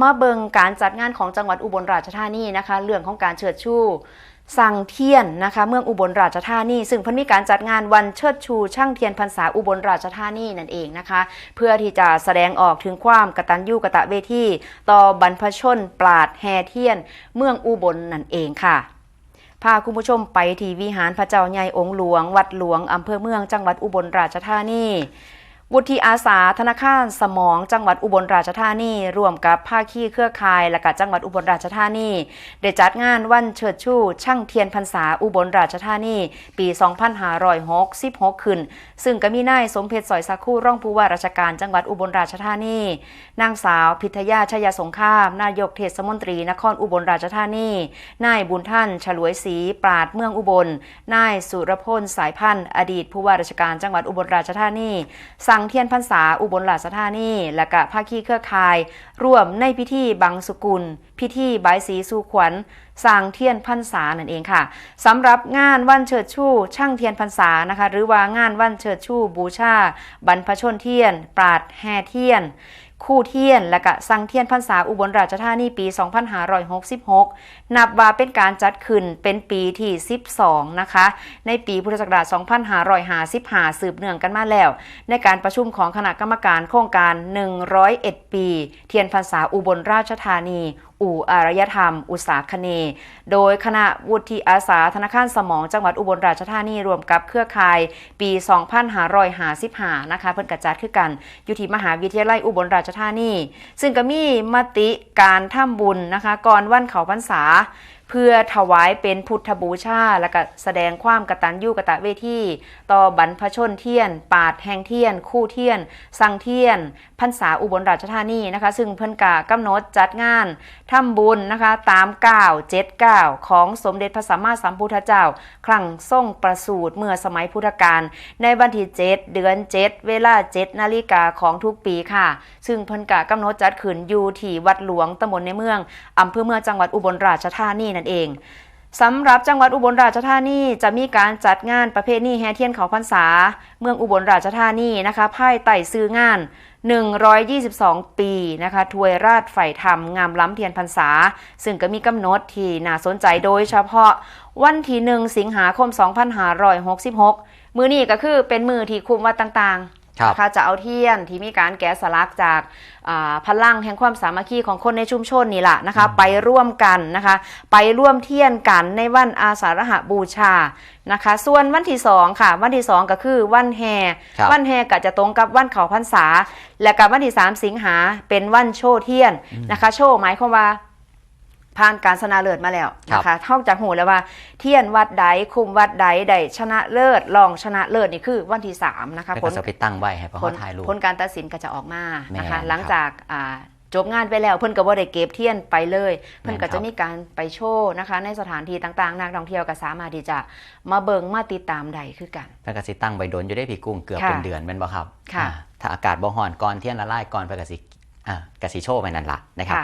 มาเบิงการจัดงานของจังหวัดอุบลราชธานีนะคะ เรื่องของการเชิดชูสั่งเทียนนะคะเมืองอุบลราชธานี ซึ่งพิ่นมีการจัดงานวันเชิดชู ช่างเทียนพรรษาอุบลราชธานีนั่นเองนะคะ เพื่อที่จะแสดงออกถึงความกตัญญูกตเวทีต่อบรรพชน ปราดแห่เทียน เมืองอุบลนั่นเองค่ะพาคุณผู้ชมไปที่วิหารพระเจ้าใหญ่องค์หลวง วัดหลวงอำเภอเมืองจังหวัดอุบลราชธานี วุฒิอาสาธนาคารสมอง จังหวัดอุบลราชธานีร่วมกับภาคีเครือข่ายและกับจังหวัดอุบลราชธานีได้จัดงานวันเชิดชูช่างเทียนพรรษาอุบลราชธานี ปี 2566 ขึ้น ซึ่งก็มีนายสมเพชรสอยสักคู่ร่องผู้ว่าราชการจังหวัดอุบลราชธานีนางสาวพิทยาชยสงครามนายกเทศมนตรีนครอุบลราชธานีนายบุญท่าน ฉลวยศรีปราดเมืองอุบลนายสุรพลสายพันธ์อดีตผู้ว่าราชการจังหวัดอุบลราชธานีสั่งงเทียนพรรษาอุบลราชธานีและกะภาคีเครือข่ายร่วมในพิธีบังสุกุล พิธีบายสีสู่ขวัญสร้างเทียนพรรษานั่นเองค่ะสำหรับงานวันเฉิดชู่ช่างเทียนพรรษานะคะ หรือว่างานวันเฉิดชู่บูชา บรรพชนเทียน ปราดแห่เทียน คู่เทียน และกะสังเทียนพรรษาอุบลราชธานีปี 2566 นับว่าเป็นการจัดขึ้นเป็นปีที่ 12 นะคะ ในปีพุทธศักราช 2555 สืบเนื่องกันมาแล้ว ในการประชุมของคณะกรรมการโครงการ 101 ปี เทียนพรรษาอุบลราชธานี อู่อารยธรรม อุตสาคเน โดยคณะวุฒิอาสาธนาคารสมองจังหวัดอุบลราชธานีรวมกับเครือข่ายปี 2555นะคะเพิ่นกระจัดขึ้นกัน อยู่ที่มหาวิทยาลัยอุบลราชธานี ซึ่งก็มีมติการทำบุญนะคะก่อนวันเขาพรรษา เพื่อถวายเป็นพุทธบูชา และก็แสดงความกตัญญูกตเวทีต่อบรรพชนเทียน ปาดแห่งเทียน คู่เทียน สังเทียนพรรษาอุบลราชธานีนะคะ ซึ่งเพิ่นกะกำหนดจัดงานทำบุญนะคะตาม9 7 9ของสมเด็จพระสัมมาสัมพุทธเจ้า ครั้งทรงประสูติเมื่อสมัยพุทธกาลในวันที่7เดือน7เวลา7นาฬิกาของทุกปีค่ะ ซึ่งเพิ่นกะกำหนดจัดขึ้นอยู่ที่วัดหลวงตำบลในเมืองอำเภอเมืองจังหวัดอุบลราชธานีนั่นเองสำหรับจังหวัดอุบลราชธานีจะมีการจัดงานประเพณีแห่เทียนเขาพรรษา เมืองอุบลราชธานีนะคะภายใต้ซื้องาน 122 ปีนะคะถวยราชฝ่ธรรมงามล้ำเทียนพรรษา ซึ่งก็มีกำหนดที่น่าสนใจโดยเฉพาะวันที่ 1 สิงหาคม 2566 มือนี้ก็คือเป็นมือที่คุมวัดต่างๆ นะคะจะเอาเทียนที่มีการแกะสลักจากอ่าพลังแห่งความสามัคคีของคนในชุมชนนี่แหละนะคะไปร่วมกันนะคะไปร่วมเทียนกันในวันอาสาฬหบูชานะคะส่วนวันที่สองค่ะ วันที่สองก็คือวันแห่ครับวันแห่ก็จะตรงกับวันเขาพรรษา และกับวันที่สามสิงหาเป็นวันโชว์เทียนนะคะ โชว์หมายความว่า ผ่านการชนะเลิศมาแล้วนะคะเท่าจากหูแล้วว่าเทียนวัดใดคุมวัดใดใดชนะเลิศรองชนะเลิศนี่คือวันที่สามนะคะแล้วผก็ลจะไปตั้งไว้ให้พระผเขาลถ่ายรูปผลการตัดสินก็จะออกมานะคะแม่นหลังจากอ่าจบงานไปแล้วเพิ่นก็บ่ได้เก็บเทียนไปเลย เพิ่นก็แม่นครัจะบมีการไปโชว์นะคะ ในสถานที่ต่างๆนักท่องเที่ยวก็สามารถที่จะมาเบิงมาติดตามได้คือกันแล้วก็สิตั้งไว้โดนอยู่ได้พี่กุ้งเกือบค่ะเป็นเดือนแม่นบ่ครับ ค่ะอ่าถ้าอากาศบ่ฮ้อนก่อนเที่ยงละลายก่อนเพิ่นก็สิอ่ากะสิโชว์ไปนั่นล่ะนะครับค่ะ